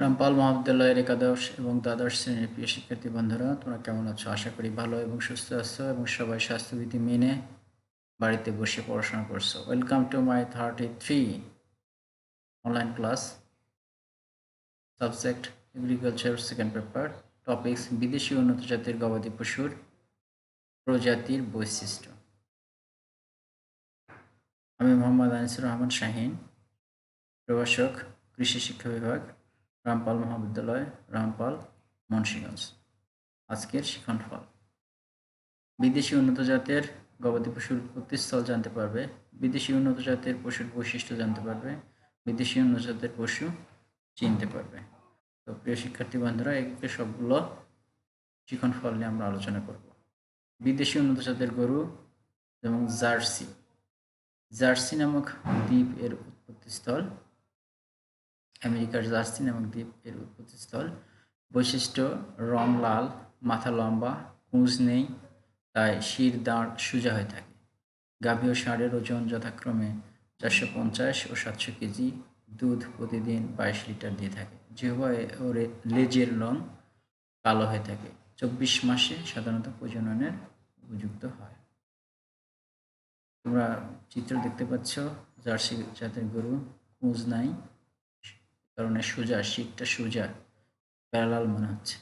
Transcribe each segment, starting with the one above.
রামপাল মহাবিদ্যালয়ের একাদশ এবং দ্বাদশ শ্রেণির প্রিয় শিক্ষার্থী বন্ধুরা, তোমরা কেমন আছো? আশা করি ভালো এবং সুস্থ আছো এবং সবাই স্বাস্থ্যবিধি মেনে বাড়িতে বসে পড়াশোনা করছ। Welcome to my thirty three online class subject agriculture second paper topics বিদেশি উন্নত জাতির গবাদি পশুর প্রজাতির বৈশিষ্ট্য। আমি মোহাম্মদ আনিসুর রহমান শাহিন, প্রভাষক, কৃষি শিক্ষা বিভাগ। রামপাল মহাবিদ্যালয়, রামপাল, মুন্সিগঞ্জ। আজকের শিখন ফল। বিদেশি উন্নত জাতের গবাদি পশুর উৎপত্তিস্থল জানতে পারবে। বিদেশি উন্নত জাতের পশুর বৈশিষ্ট্য জানতে পারবে। বিদেশি উন্নত জাতের পশু চিনতে পারবে। তো প্রিয় শিক্ষার্থী বন্ধুরা, এগুলো সবগুলো শিখন ফল নিয়ে আমরা আলোচনা করব। বিদেশি উন্নত জাতের গরু এবং জার্সি। জার্সি নামক দ্বীপ এর উৎপত্তিস্থল। আমেরিকার জার্সি নামক দ্বীপ এর উৎপত্তিস্থল। বৈশিষ্ট্য, রং লাল, মাথা লম্বা, কুঁজ নেই, তাই শির দাঁড় সোজা হয়ে থাকে। গাভী ও ষাঁড়ের ওজন যথাক্রমে চারশো পঞ্চাশ ও সাতশো কেজি, দুধ প্রতিদিন বাইশ লিটার দিয়ে থাকে। যেভাবে ওর লেজের রং কালো হয়ে থাকে, চব্বিশ মাসে সাধারণত প্রজননের উপযুক্ত হয়। তোমরা চিত্র দেখতে পাচ্ছ, জার্সি জাতের গরু, কুঁজ নাই কারণে সোজা, শীতটা সোজা প্যারালাল মনে হচ্ছে।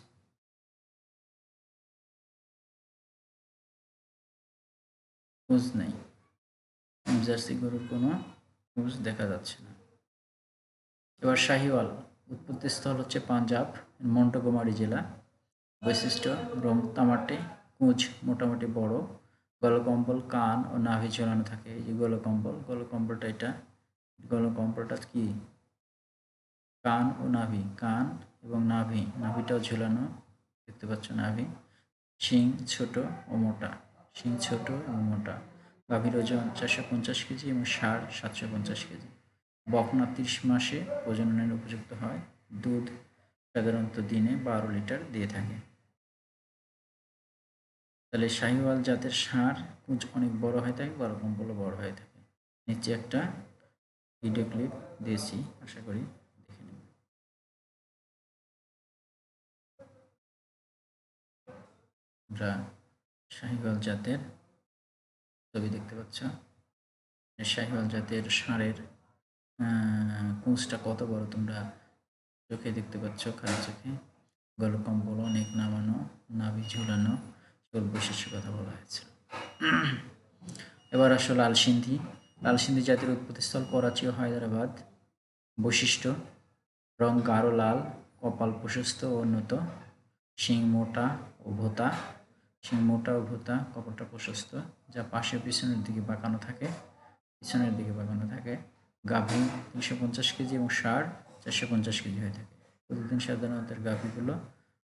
খোঁজ নেই। জার্সি গরুর কোনো খোঁজ দেখা যাচ্ছে না। এবার শাহিওয়াল, উৎপত্তি স্থল হচ্ছে পাঞ্জাব, মন্টগোমারি জেলা। বৈশিষ্ট্য রং তামাটে কুঁজ মোটামুটি বড়। গলকম্বল, কান ও নাভি ঝোলানো থাকে। এই যে গলকম্বল, গলকম্বলটা এটা। গলকম্বলটা কি? কান ও নাভি, কান এবং নাভি, নাভিটাও ঝুলানো দেখতে পাচ্ছ নাভি। শিং ছোট ও মোটা, শিং ছোট এবং মোটা। গাভীর ওজন চারশো পঞ্চাশ কেজি এবং সার সাতশো পঞ্চাশ কেজি। বকনা তিরিশ মাসে প্রজননের উপযুক্ত হয়। দুধ সাধারণত দিনে বারো লিটার দিয়ে থাকে। তাহলে শাহিওয়াল জাতের সার কুঁচ অনেক বড় হয়ে থাকে, বড় কম্পলও বড় হয়ে থাকে। নিচে একটা ভিডিও ক্লিপ দিয়েছি, আশা করি। আমরা শাহিওয়াল জাতের ছবি দেখতে পাচ্ছ। শাহিওয়াল জাতের ষাঁড়ের কুঁচটা কত বড় তোমরা চোখে দেখতে পাচ্ছ খারাপ চোখে। গলকম্বল অনেক নামানো, নাভি ঝুলানো চোর বৈশিষ্ট্য কথা বলা হয়েছে। এবার আসো লাল সিন্ধি লাল সিন্ধি জাতির উৎপত্তিস্থল করাচি ও হায়দ্রাবাদ। বৈশিষ্ট্য, রং গাঢ় লাল, কপাল প্রশস্ত ও উন্নত, শিং মোটা ও ভোতা। শিং মোটা ও ভোতা কপালটা প্রশস্ত, যা পাশে পিছনের দিকে বাঁকানো থাকে, পিছনের দিকে বাঁকানো থাকে, গাভী তিনশো পঞ্চাশ কেজি এবং সার চারশো পঞ্চাশ কেজি হয়ে থাকে। প্রতিদিন সাধারণত গাভীগুলো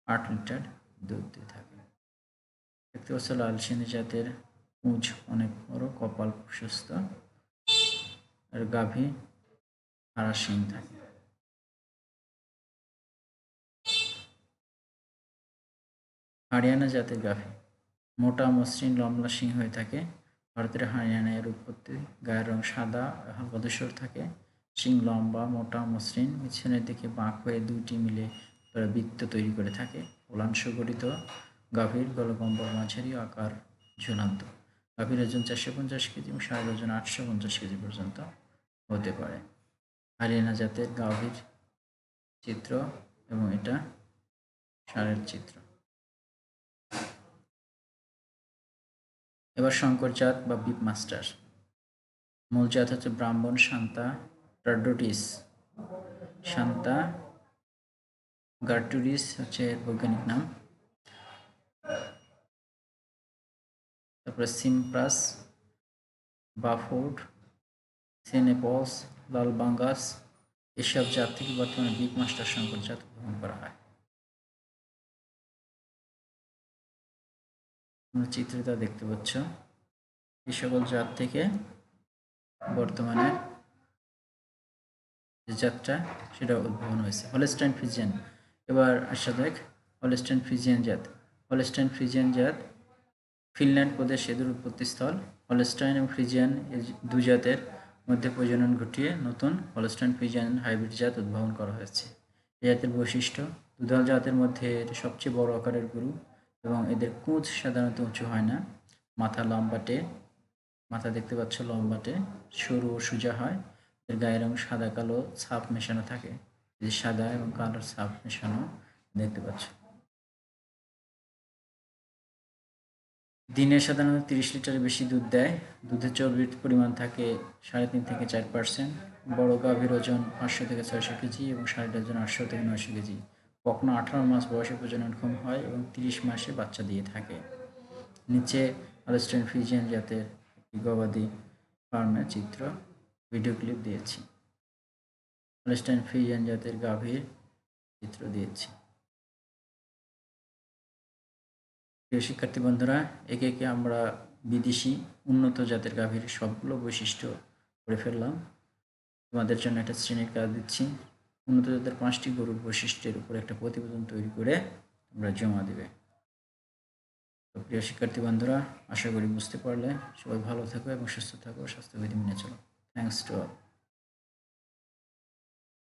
আট লিটার দুধ দিয়ে থাকে। দেখতে পাচ্ছ লাল জাতের উঁচ অনেক বড়, কপাল প্রশস্ত। আর গাভী হারা শিং থাকে। হারিয়ানা জাতের গাভী। মোটা মসৃণ লম্বা শিং হয়ে থাকে। ভারতের হারিয়ানা এর উৎপত্তি গায়ের রং সাদা, হালকা ধূসর থাকে। শিং লম্বা, মোটা, মসৃণ পিছনের দিকে বাঁক হয়ে দুইটি মিলে বৃত্ত তৈরি করে থাকে। ওলাংশ গঠিত গাভীর গলকম্বল মাঝারি আকার ঝুলান্ত। গাভীর ওজন চারশো পঞ্চাশ কেজি এবং সারের ওজন আটশো পঞ্চাশ কেজি পর্যন্ত হতে পারে। হারিয়ানা জাতের গাভীর চিত্র এবং এটা সারের চিত্র। এবার শঙ্কর জাত বা বিপ মাস্টার মূল জাত হচ্ছে ব্রাহ্মণ, শান্তা টার্ডোটিস শান্তা, গার্টুরিস হচ্ছে এর বৈজ্ঞানিক নাম। তারপরে সিমপ্রাস, বাফোর্ড সেনেপস লাল বাঙ্গাস এসব জাত থেকে বর্তমানে বিগ মাস্টার শঙ্কর জাত গ্রহণ করা হয়। তোমরা চিত্রিতা দেখতে পাচ্ছ। এই সকল জাত থেকে বর্তমানে যে জাতটা, সেটা উদ্ভাবন হয়েছে। হলেস্টাইন ফ্রিজিয়ান এবার আসা দেখ হলেস্টাইন ফ্রিজিয়ান জাত। হলেস্টাইন ফ্রিজিয়ান জাত ফিনল্যান্ড প্রদেশ এদের উৎপত্তিস্থল হলেস্টাইন এবং ফ্রিজিয়ান দু জাতের মধ্যে প্রজনন ঘটিয়ে নতুন হলেস্টাইন ফ্রিজিয়ান হাইব্রিড জাত উদ্ভাবন করা হয়েছে। এই জাতের বৈশিষ্ট্য, দুধাল জাতের মধ্যে সবচেয়ে বড় আকারের গরু এবং এদের কুঁচ সাধারণত উঁচু হয় না। মাথা লম্বাটে, মাথা দেখতে পাচ্ছ লম্বাটে, সরু ও সোজা হয়। এর গায়ের রং সাদা, কালো ছাপ মেশানো থাকে। যে সাদা এবং কালো ছাপ মেশানো দেখতে পাচ্ছ। দিনে সাধারণত তিরিশ লিটারের বেশি দুধ দেয়। দুধের চর্বির পরিমাণ থাকে সাড়ে তিন থেকে চার পার্সেন্ট বড় গাভীর ওজন পাঁচশো থেকে ছয়শো কেজি এবং সাড়ে ওজন আটশো থেকে নয়শো কেজি। কখনো আঠারো মাস বয়সে প্রজনন প্রজননক্ষম হয় এবং তিরিশ মাসে বাচ্চা দিয়ে থাকে। নিচে আলেস্টাইন ফিজিয়ান জাতের গবাদি ফার্মের চিত্র ভিডিও ক্লিপ দিয়েছি। আলেস্টাইন ফিজিয়ান জাতের গাভীর চিত্র দিয়েছি। প্রিয় শিক্ষার্থী বন্ধুরা, একে একে আমরা বিদেশি উন্নত জাতের গাভীর সবগুলো বৈশিষ্ট্য করে ফেললাম। তোমাদের জন্য একটা শ্রেণির কাজ দিচ্ছি। উন্নত জাতের পাঁচটি গরুর বৈশিষ্ট্যের উপর একটা প্রতিবেদন তৈরি করে তোমরা জমা দেবে। তো প্রিয় শিক্ষার্থী বন্ধুরা, আশা করি বুঝতে পারলে। সবাই ভালো থাকো এবং সুস্থ থাকো। স্বাস্থ্যবিধি মেনে চলো। Thanks to all